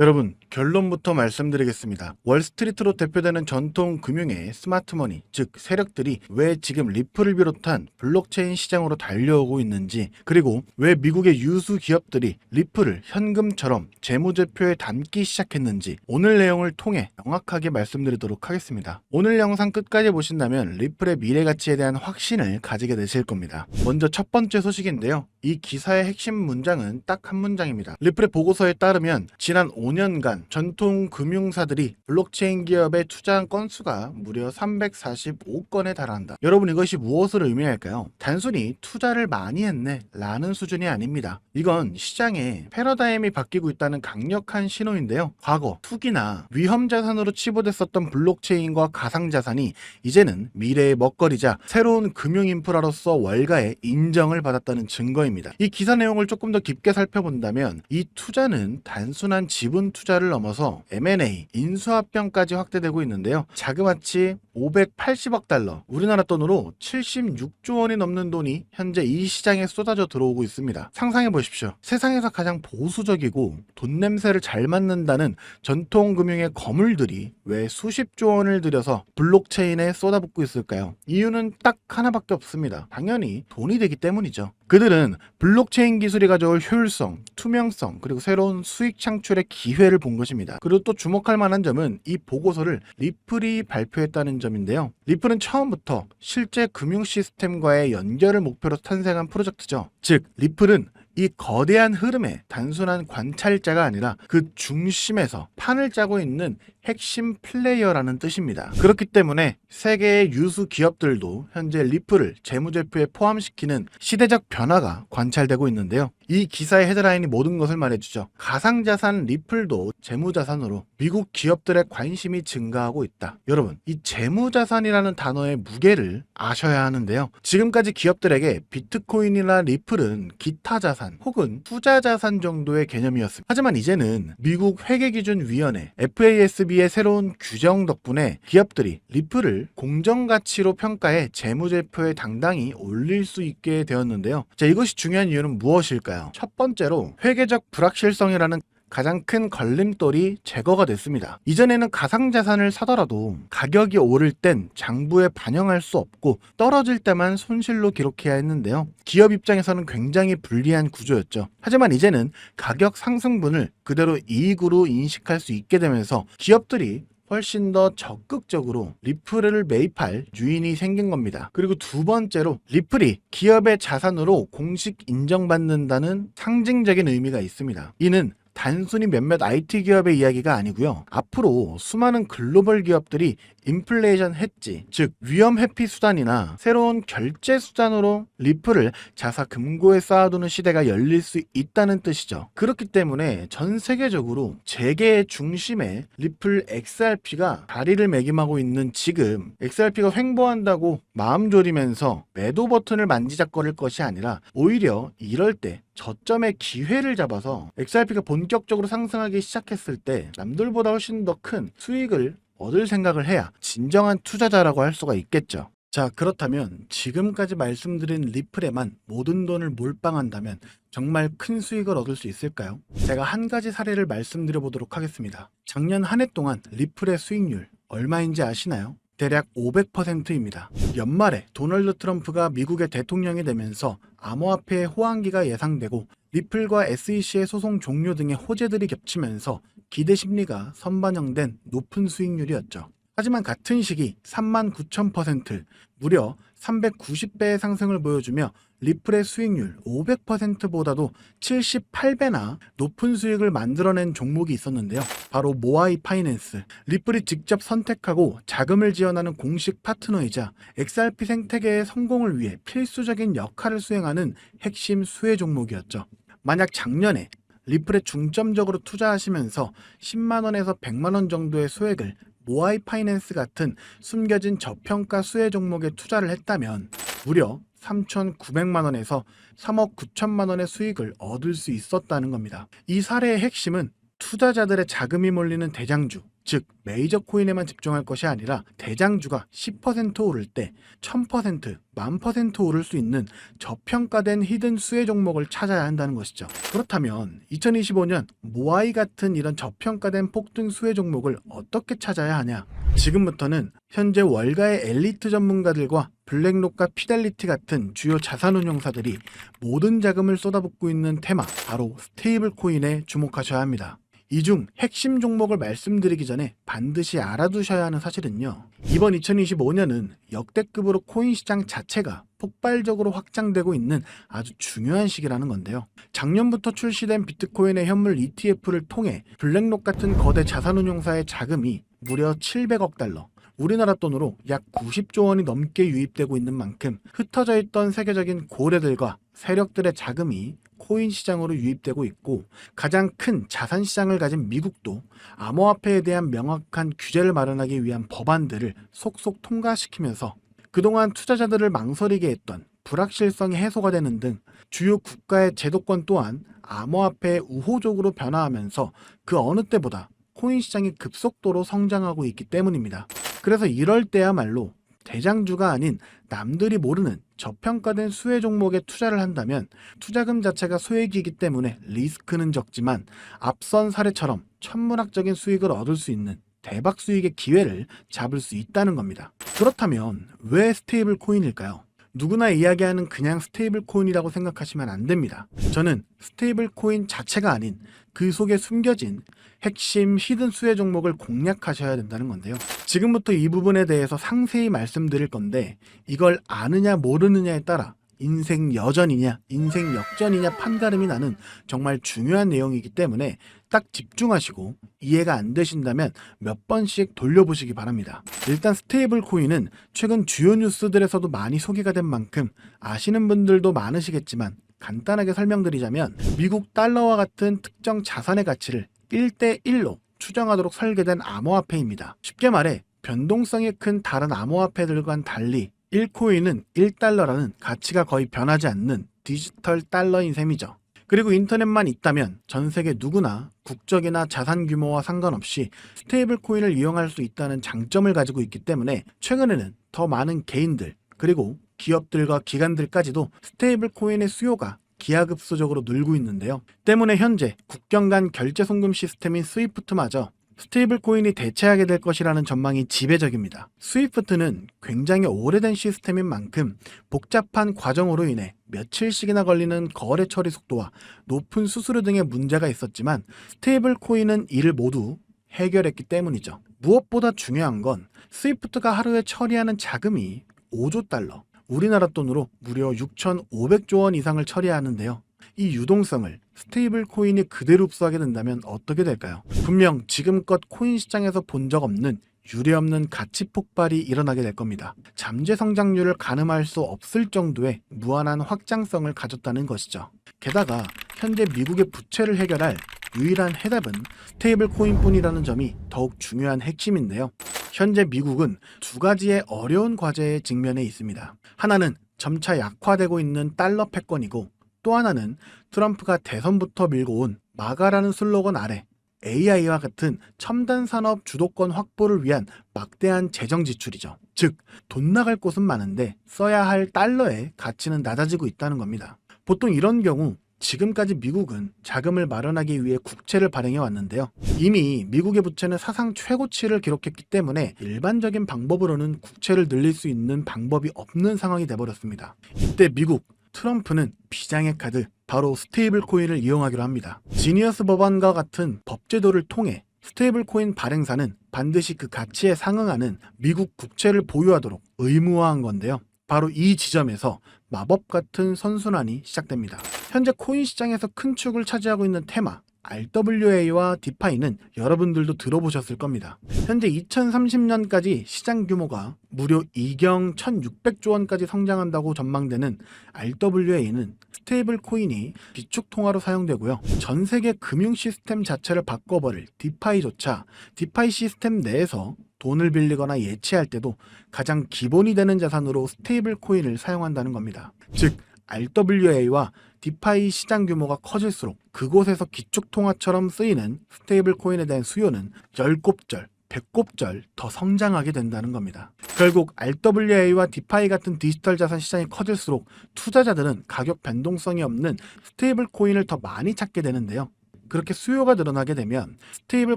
여러분, 결론부터 말씀드리겠습니다. 월스트리트로 대표되는 전통 금융의 스마트머니, 즉 세력들이 왜 지금 리플을 비롯한 블록체인 시장으로 달려오고 있는지, 그리고 왜 미국의 유수 기업들이 리플을 현금처럼 재무제표에 담기 시작했는지 오늘 내용을 통해 명확하게 말씀드리도록 하겠습니다. 오늘 영상 끝까지 보신다면 리플의 미래 가치에 대한 확신을 가지게 되실 겁니다. 먼저 첫 번째 소식인데요. 이 기사의 핵심 문장은 딱 한 문장입니다. 리플의 보고서에 따르면 지난 5년간 전통 금융사들이 블록체인 기업에 투자한 건수가 무려 345건에 달한다. 여러분 이것이 무엇을 의미할까요? 단순히 투자를 많이 했네 라는 수준이 아닙니다. 이건 시장에 패러다임이 바뀌고 있다는 강력한 신호인데요. 과거 투기나 위험 자산으로 치부됐었던 블록체인과 가상 자산이 이제는 미래의 먹거리자 새로운 금융 인프라로서 월가의 인정을 받았다는 증거입니다. 이 기사 내용을 조금 더 깊게 살펴본다면 이 투자는 단순한 지분 투자를 넘어서 M&A, 인수합병까지 확대되고 있는데요. 자그마치 580억 달러, 우리나라 돈으로 76조 원이 넘는 돈이 현재 이 시장에 쏟아져 들어오고 있습니다. 상상해 보십시오. 세상에서 가장 보수적이고 돈 냄새를 잘 맡는다는 전통 금융의 거물들이 왜 수십조 원을 들여서 블록체인에 쏟아붓고 있을까요? 이유는 딱 하나밖에 없습니다. 당연히 돈이 되기 때문이죠. 그들은 블록체인 기술이 가져올 효율성, 투명성, 그리고 새로운 수익 창출의 기회를 본 것입니다. 그리고 또 주목할 만한 점은 이 보고서를 리플이 발표했다는 점인데요. 리플은 처음부터 실제 금융 시스템과의 연결을 목표로 탄생한 프로젝트죠. 즉, 리플은 이 거대한 흐름의 단순한 관찰자가 아니라 그 중심에서 판을 짜고 있는 핵심 플레이어라는 뜻입니다. 그렇기 때문에 세계의 유수 기업들도 현재 리플을 재무제표에 포함시키는 시대적 변화가 관찰되고 있는데요. 이 기사의 헤드라인이 모든 것을 말해주죠. 가상자산 리플도 재무자산으로 미국 기업들의 관심이 증가하고 있다. 여러분, 이 재무자산이라는 단어의 무게를 아셔야 하는데요. 지금까지 기업들에게 비트코인이나 리플은 기타 자산 혹은 투자 자산 정도의 개념이었습니다. 하지만 이제는 미국 회계기준위원회 FASB의 새로운 규정 덕분에 기업들이 리플을 공정가치로 평가해 재무제표에 당당히 올릴 수 있게 되었는데요. 자, 이것이 중요한 이유는 무엇일까요? 첫 번째로 회계적 불확실성이라는 가장 큰 걸림돌이 제거가 됐습니다. 이전에는 가상자산을 사더라도 가격이 오를 땐 장부에 반영할 수 없고 떨어질 때만 손실로 기록해야 했는데요. 기업 입장에서는 굉장히 불리한 구조였죠. 하지만 이제는 가격 상승분을 그대로 이익으로 인식할 수 있게 되면서 기업들이 훨씬 더 적극적으로 리플을 매입할 유인이 생긴 겁니다. 그리고 두 번째로 리플이 기업의 자산으로 공식 인정받는다는 상징적인 의미가 있습니다. 이는 단순히 몇몇 IT 기업의 이야기가 아니고요. 앞으로 수많은 글로벌 기업들이 인플레이션 해지, 즉 위험 회피 수단이나 새로운 결제 수단으로 리플을 자사 금고에 쌓아두는 시대가 열릴 수 있다는 뜻이죠. 그렇기 때문에 전 세계적으로 재계의 중심에 리플 XRP가 다리를 매김하고 있는 지금 XRP가 횡보한다고 마음 졸이면서 매도 버튼을 만지작거릴 것이 아니라 오히려 이럴 때 저점의 기회를 잡아서 XRP가 본격적으로 상승하기 시작했을 때 남들보다 훨씬 더 큰 수익을 얻을 생각을 해야 진정한 투자자라고 할 수가 있겠죠. 자, 그렇다면 지금까지 말씀드린 리플에만 모든 돈을 몰빵한다면 정말 큰 수익을 얻을 수 있을까요? 제가 한 가지 사례를 말씀드려 보도록 하겠습니다. 작년 한 해 동안 리플의 수익률 얼마인지 아시나요? 대략 500%입니다. 연말에 도널드 트럼프가 미국의 대통령이 되면서 암호화폐의 호황기가 예상되고 리플과 SEC의 소송 종료 등의 호재들이 겹치면서 기대 심리가 선반영된 높은 수익률이었죠. 하지만 같은 시기 3만 9천%, 무려 390배의 상승을 보여주며 리플의 수익률 500%보다도 78배나 높은 수익을 만들어낸 종목이 있었는데요. 바로 모아이 파이낸스. 리플이 직접 선택하고 자금을 지원하는 공식 파트너이자 XRP 생태계의 성공을 위해 필수적인 역할을 수행하는 핵심 수혜 종목이었죠. 만약 작년에 리플에 중점적으로 투자하시면서 10만원에서 100만원 정도의 소액을 모아이 파이낸스 같은 숨겨진 저평가 수혜 종목에 투자를 했다면 무려 3,900만 원에서 3억 9천만 원의 수익을 얻을 수 있었다는 겁니다. 이 사례의 핵심은 투자자들의 자금이 몰리는 대장주, 즉 메이저 코인에만 집중할 것이 아니라 대장주가 10% 오를 때 1000%, 만퍼센트 오를 수 있는 저평가된 히든 수혜 종목을 찾아야 한다는 것이죠. 그렇다면 2025년 모아이 같은 이런 저평가된 폭등 수혜 종목을 어떻게 찾아야 하냐? 지금부터는 현재 월가의 엘리트 전문가들과 블랙록과 피델리티 같은 주요 자산운용사들이 모든 자금을 쏟아붓고 있는 테마 바로 스테이블 코인에 주목하셔야 합니다. 이 중 핵심 종목을 말씀드리기 전에 반드시 알아두셔야 하는 사실은요. 이번 2025년은 역대급으로 코인 시장 자체가 폭발적으로 확장되고 있는 아주 중요한 시기라는 건데요. 작년부터 출시된 비트코인의 현물 ETF를 통해 블랙록 같은 거대 자산운용사의 자금이 무려 700억 달러, 우리나라 돈으로 약 90조 원이 넘게 유입되고 있는 만큼 흩어져 있던 세계적인 고래들과 세력들의 자금이 코인 시장으로 유입되고 있고 가장 큰 자산 시장을 가진 미국도 암호화폐에 대한 명확한 규제를 마련하기 위한 법안들을 속속 통과시키면서 그동안 투자자들을 망설이게 했던 불확실성이 해소가 되는 등 주요 국가의 제도권 또한 암호화폐에 우호적으로 변화하면서 그 어느 때보다 코인 시장이 급속도로 성장하고 있기 때문입니다. 그래서 이럴 때야말로 대장주가 아닌 남들이 모르는 저평가된 수혜 종목에 투자를 한다면 투자금 자체가 소액이기 때문에 리스크는 적지만 앞선 사례처럼 천문학적인 수익을 얻을 수 있는 대박 수익의 기회를 잡을 수 있다는 겁니다. 그렇다면 왜 스테이블 코인일까요? 누구나 이야기하는 그냥 스테이블 코인이라고 생각하시면 안 됩니다. 저는 스테이블 코인 자체가 아닌 그 속에 숨겨진 핵심 히든 수혜 종목을 공략하셔야 된다는 건데요. 지금부터 이 부분에 대해서 상세히 말씀드릴 건데 이걸 아느냐 모르느냐에 따라 인생 여전이냐 인생 역전이냐 판가름이 나는 정말 중요한 내용이기 때문에 딱 집중하시고 이해가 안 되신다면 몇 번씩 돌려보시기 바랍니다. 일단 스테이블 코인은 최근 주요 뉴스들에서도 많이 소개가 된 만큼 아시는 분들도 많으시겠지만 간단하게 설명드리자면 미국 달러와 같은 특정 자산의 가치를 1대1로 추정하도록 설계된 암호화폐입니다. 쉽게 말해 변동성이 큰 다른 암호화폐들과는 달리 1코인은 1달러라는 가치가 거의 변하지 않는 디지털 달러인 셈이죠. 그리고 인터넷만 있다면 전 세계 누구나 국적이나 자산 규모와 상관없이 스테이블 코인을 이용할 수 있다는 장점을 가지고 있기 때문에 최근에는 더 많은 개인들 그리고 기업들과 기관들까지도 스테이블 코인의 수요가 기하급수적으로 늘고 있는데요. 때문에 현재 국경 간 결제 송금 시스템인 스위프트마저 스테이블 코인이 대체하게 될 것이라는 전망이 지배적입니다. 스위프트는 굉장히 오래된 시스템인 만큼 복잡한 과정으로 인해 며칠씩이나 걸리는 거래 처리 속도와 높은 수수료 등의 문제가 있었지만 스테이블 코인은 이를 모두 해결했기 때문이죠. 무엇보다 중요한 건 스위프트가 하루에 처리하는 자금이 5조 달러, 우리나라 돈으로 무려 6,500조 원 이상을 처리하는데요. 이 유동성을 스테이블 코인이 그대로 흡수하게 된다면 어떻게 될까요? 분명 지금껏 코인 시장에서 본 적 없는 유례없는 가치 폭발이 일어나게 될 겁니다. 잠재 성장률을 가늠할 수 없을 정도의 무한한 확장성을 가졌다는 것이죠. 게다가 현재 미국의 부채를 해결할 유일한 해답은 스테이블 코인뿐이라는 점이 더욱 중요한 핵심인데요. 현재 미국은 두 가지의 어려운 과제에 직면해 있습니다. 하나는 점차 약화되고 있는 달러 패권이고 또 하나는 트럼프가 대선부터 밀고 온 마가라는 슬로건 아래 AI와 같은 첨단 산업 주도권 확보를 위한 막대한 재정 지출이죠. 즉, 돈 나갈 곳은 많은데 써야 할 달러의 가치는 낮아지고 있다는 겁니다. 보통 이런 경우 지금까지 미국은 자금을 마련하기 위해 국채를 발행해 왔는데요. 이미 미국의 부채는 사상 최고치를 기록했기 때문에 일반적인 방법으로는 국채를 늘릴 수 있는 방법이 없는 상황이 돼버렸습니다. 이때 미국 트럼프는 비장의 카드 바로 스테이블 코인을 이용하기로 합니다. 지니어스 법안과 같은 법제도를 통해 스테이블 코인 발행사는 반드시 그 가치에 상응하는 미국 국채를 보유하도록 의무화한 건데요. 바로 이 지점에서 마법 같은 선순환이 시작됩니다. 현재 코인 시장에서 큰 축을 차지하고 있는 테마 RWA와 디파이는 여러분들도 들어보셨을 겁니다. 현재 2030년까지 시장 규모가 무려 2경 1600조 원까지 성장한다고 전망되는 RWA는 스테이블 코인이 비축 통화로 사용되고요. 전 세계 금융 시스템 자체를 바꿔버릴 디파이조차 디파이 시스템 내에서 돈을 빌리거나 예치할 때도 가장 기본이 되는 자산으로 스테이블 코인을 사용한다는 겁니다. 즉 RWA와 디파이 시장 규모가 커질수록 그곳에서 기축통화처럼 쓰이는 스테이블 코인에 대한 수요는 열곱절 배꼽절 더 성장하게 된다는 겁니다. 결국 RWA와 디파이 같은 디지털 자산 시장이 커질수록 투자자들은 가격 변동성이 없는 스테이블 코인을 더 많이 찾게 되는데요. 그렇게 수요가 늘어나게 되면 스테이블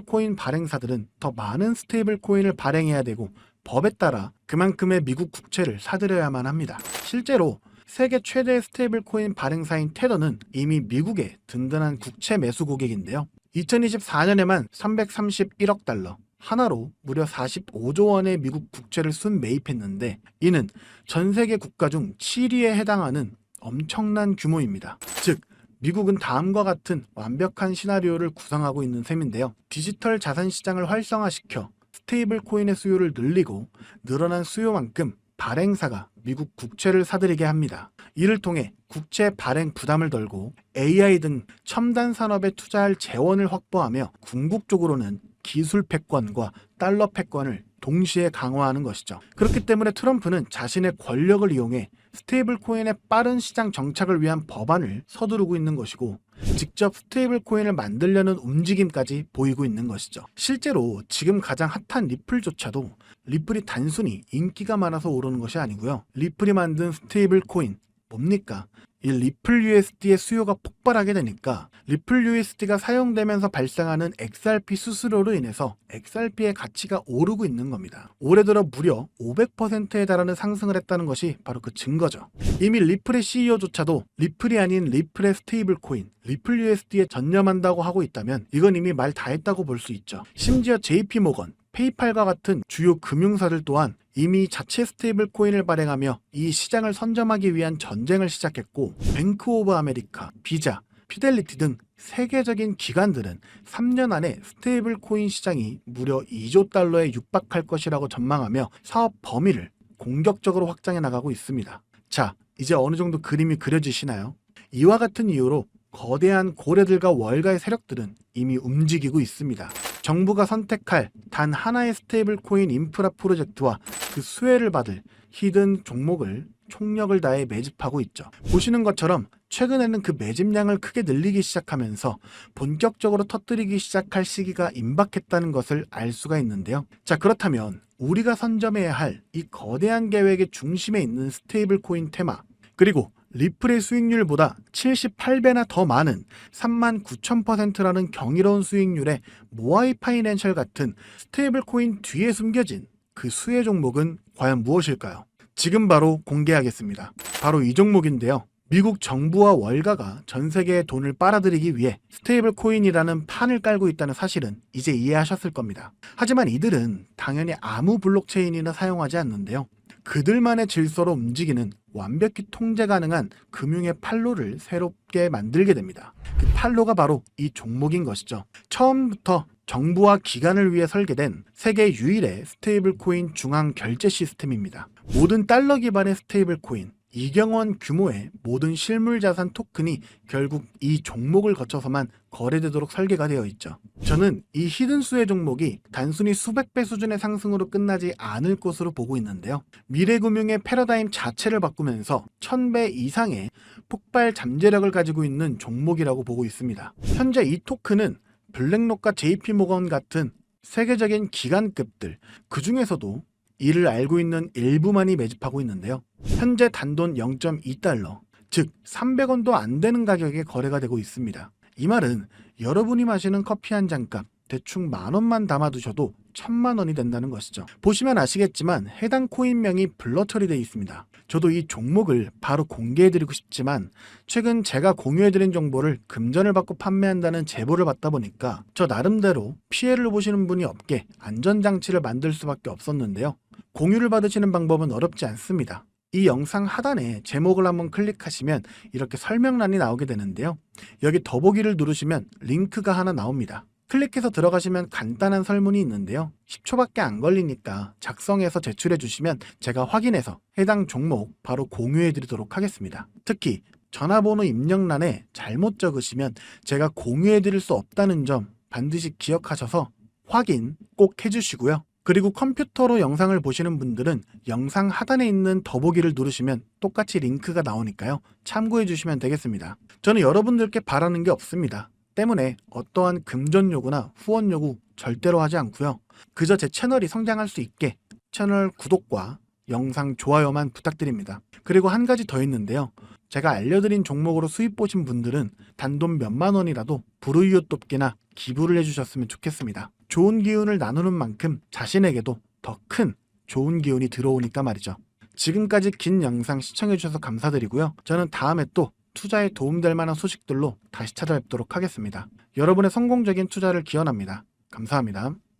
코인 발행사들은 더 많은 스테이블 코인을 발행해야 되고 법에 따라 그만큼의 미국 국채를 사들여야만 합니다. 실제로 세계 최대 스테이블 코인 발행사인 테더는 이미 미국의 든든한 국채 매수 고객인데요. 2024년에만 331억 달러, 하나로 무려 45조 원의 미국 국채를 순 매입했는데 이는 전 세계 국가 중 7위에 해당하는 엄청난 규모입니다. 즉, 미국은 다음과 같은 완벽한 시나리오를 구상하고 있는 셈인데요. 디지털 자산 시장을 활성화시켜 스테이블 코인의 수요를 늘리고 늘어난 수요만큼 발행사가 미국 국채를 사들이게 합니다. 이를 통해 국채 발행 부담을 덜고 AI 등 첨단 산업에 투자할 재원을 확보하며 궁극적으로는 기술 패권과 달러 패권을 동시에 강화하는 것이죠. 그렇기 때문에 트럼프는 자신의 권력을 이용해 스테이블 코인의 빠른 시장 정착을 위한 법안을 서두르고 있는 것이고 직접 스테이블 코인을 만들려는 움직임까지 보이고 있는 것이죠. 실제로 지금 가장 핫한 리플조차도 리플이 단순히 인기가 많아서 오르는 것이 아니고요. 리플이 만든 스테이블 코인 뭡니까? 이 리플 USD의 수요가 폭발하게 되니까 리플 USD가 사용되면서 발생하는 XRP 수수료로 인해서 XRP의 가치가 오르고 있는 겁니다. 올해 들어 무려 500%에 달하는 상승을 했다는 것이 바로 그 증거죠. 이미 리플의 CEO조차도 리플이 아닌 리플의 스테이블 코인, 리플 USD에 전념한다고 하고 있다면 이건 이미 말 다 했다고 볼 수 있죠. 심지어 JP 모건, 페이팔과 같은 주요 금융사들 또한 이미 자체 스테이블 코인을 발행하며 이 시장을 선점하기 위한 전쟁을 시작했고 뱅크 오브 아메리카, 비자, 피델리티 등 세계적인 기관들은 3년 안에 스테이블 코인 시장이 무려 2조 달러에 육박할 것이라고 전망하며 사업 범위를 공격적으로 확장해 나가고 있습니다. 자, 이제 어느 정도 그림이 그려지시나요? 이와 같은 이유로 거대한 고래들과 월가의 세력들은 이미 움직이고 있습니다. 정부가 선택할 단 하나의 스테이블 코인 인프라 프로젝트와 그 수혜를 받을 히든 종목을 총력을 다해 매집하고 있죠. 보시는 것처럼 최근에는 그 매집량을 크게 늘리기 시작하면서 본격적으로 터뜨리기 시작할 시기가 임박했다는 것을 알 수가 있는데요. 자, 그렇다면 우리가 선점해야 할 이 거대한 계획의 중심에 있는 스테이블 코인 테마 그리고 리플의 수익률보다 78배나 더 많은 3만 9천%라는 경이로운 수익률의 모아이 파이낸셜 같은 스테이블 코인 뒤에 숨겨진 그 수혜 종목은 과연 무엇일까요? 지금 바로 공개하겠습니다. 바로 이 종목인데요. 미국 정부와 월가가 전 세계의 돈을 빨아들이기 위해 스테이블 코인이라는 판을 깔고 있다는 사실은 이제 이해하셨을 겁니다. 하지만 이들은 당연히 아무 블록체인이나 사용하지 않는데요. 그들만의 질서로 움직이는 완벽히 통제 가능한 금융의 판로를 새롭게 만들게 됩니다. 그 판로가 바로 이 종목인 것이죠. 처음부터 정부와 기관을 위해 설계된 세계 유일의 스테이블 코인 중앙 결제 시스템입니다. 모든 달러 기반의 스테이블 코인, 이경원 규모의 모든 실물 자산 토큰이 결국 이 종목을 거쳐서만 거래되도록 설계가 되어 있죠. 저는 이 히든 수의 종목이 단순히 수백 배 수준의 상승으로 끝나지 않을 것으로 보고 있는데요. 미래 금융의 패러다임 자체를 바꾸면서 1000배 이상의 폭발 잠재력을 가지고 있는 종목이라고 보고 있습니다. 현재 이 토큰은 블랙록과 JP 모건 같은 세계적인 기관급들 그 중에서도 이를 알고 있는 일부만이 매집하고 있는데요. 현재 단돈 0.2달러, 즉 300원도 안 되는 가격에 거래가 되고 있습니다. 이 말은 여러분이 마시는 커피 한 잔값 대충 만 원만 담아두셔도 천만 원이 된다는 것이죠. 보시면 아시겠지만 해당 코인명이 블러 처리되어 있습니다. 저도 이 종목을 바로 공개해드리고 싶지만 최근 제가 공유해드린 정보를 금전을 받고 판매한다는 제보를 받다 보니까 저 나름대로 피해를 보시는 분이 없게 안전장치를 만들 수밖에 없었는데요. 공유를 받으시는 방법은 어렵지 않습니다. 이 영상 하단에 제목을 한번 클릭하시면 이렇게 설명란이 나오게 되는데요. 여기 더보기를 누르시면 링크가 하나 나옵니다. 클릭해서 들어가시면 간단한 설문이 있는데요. 10초밖에 안 걸리니까 작성해서 제출해 주시면 제가 확인해서 해당 종목 바로 공유해 드리도록 하겠습니다. 특히 전화번호 입력란에 잘못 적으시면 제가 공유해 드릴 수 없다는 점 반드시 기억하셔서 확인 꼭 해주시고요. 그리고 컴퓨터로 영상을 보시는 분들은 영상 하단에 있는 더보기를 누르시면 똑같이 링크가 나오니까요. 참고해 주시면 되겠습니다. 저는 여러분들께 바라는 게 없습니다. 때문에 어떠한 금전 요구나 후원 요구 절대로 하지 않고요. 그저 제 채널이 성장할 수 있게 채널 구독과 영상 좋아요만 부탁드립니다. 그리고 한 가지 더 있는데요. 제가 알려드린 종목으로 수입 보신 분들은 단돈 몇만 원이라도 불우이웃 돕기나 기부를 해주셨으면 좋겠습니다. 좋은 기운을 나누는 만큼 자신에게도 더 큰 좋은 기운이 들어오니까 말이죠. 지금까지 긴 영상 시청해주셔서 감사드리고요. 저는 다음에 또 투자에 도움될 만한 소식들로 다시 찾아뵙도록 하겠습니다. 여러분의 성공적인 투자를 기원합니다. 감사합니다.